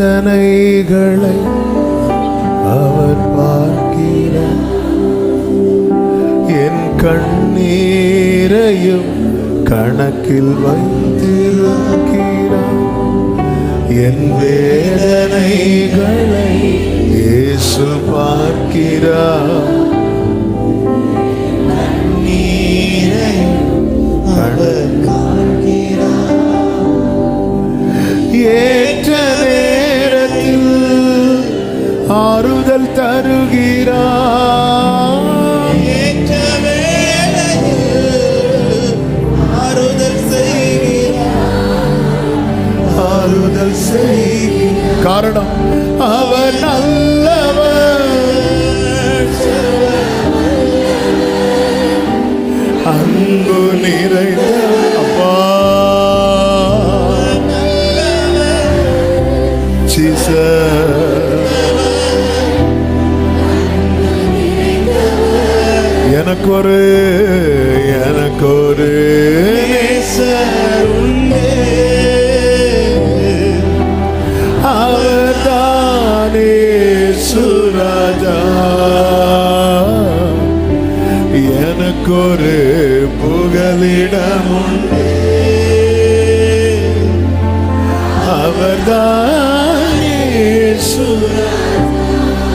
வேதனைகளை அவர் பார்க்கிற. என் கண்ணீரையும் கணக்கில் வைத்திருக்கிறார். என் வேதனைகளை இயேசு பார்க்கிறார். ஆறுதல் தருகிறார் ஆறுதல் செய்கிறார் காரணம் அவர் நல்ல எனக்கொரு ஒரு எனக்கு ஒரு நேசர் உண்டு சுராஜா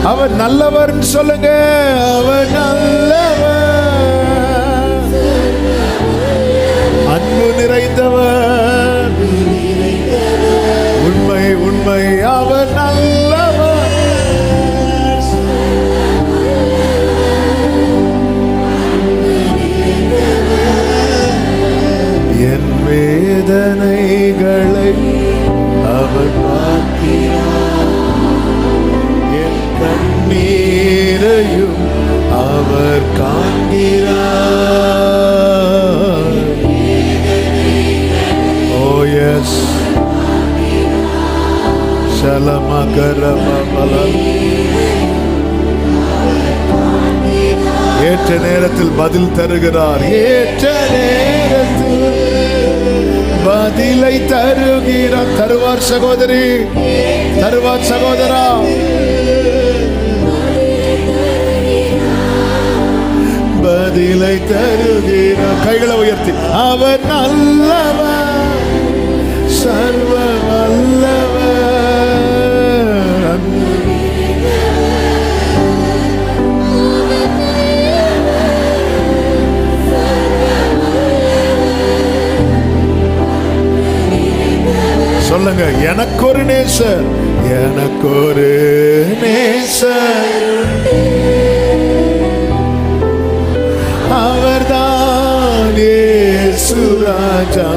அவர் நல்லவர்னு சொல்லுங்க. அவர் உண்மை அவர் நல்லவர். என் வேதனைகளை அவர் பார்க்கிறார் என் கண்ணீரையும் அவர் காண்கிறார். ஏற்ற நேரத்தில் பதில் தருகிறார். ஏற்ற நேரத்தில் பதிலை தருகிறார். தருவார் சகோதரி. தருவார் சகோதரா. பதிலை தருகிறார். கைகளை உயர்த்தி. அவர் நல்லவர். சர்வ சொல்லுங்க எனக்கு ஒரு நேசர் எனக்கு ஒரு நேசர். அவர்தான் சுராஜா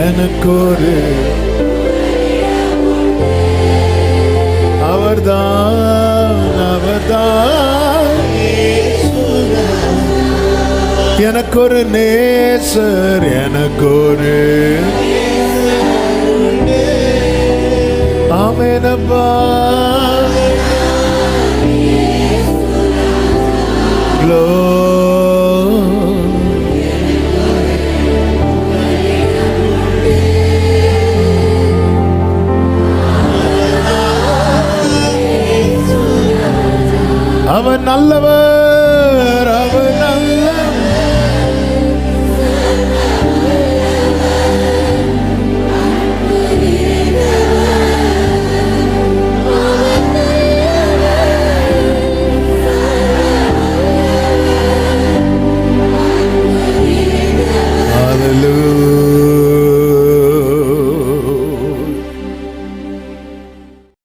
எனக்கு ஒரு அவர்தான் அவர்தான் எனக்கு ஒரு நேசர் எனக்கு ஒரு ஆமேனப்பா Glory. அவர் நல்லவர்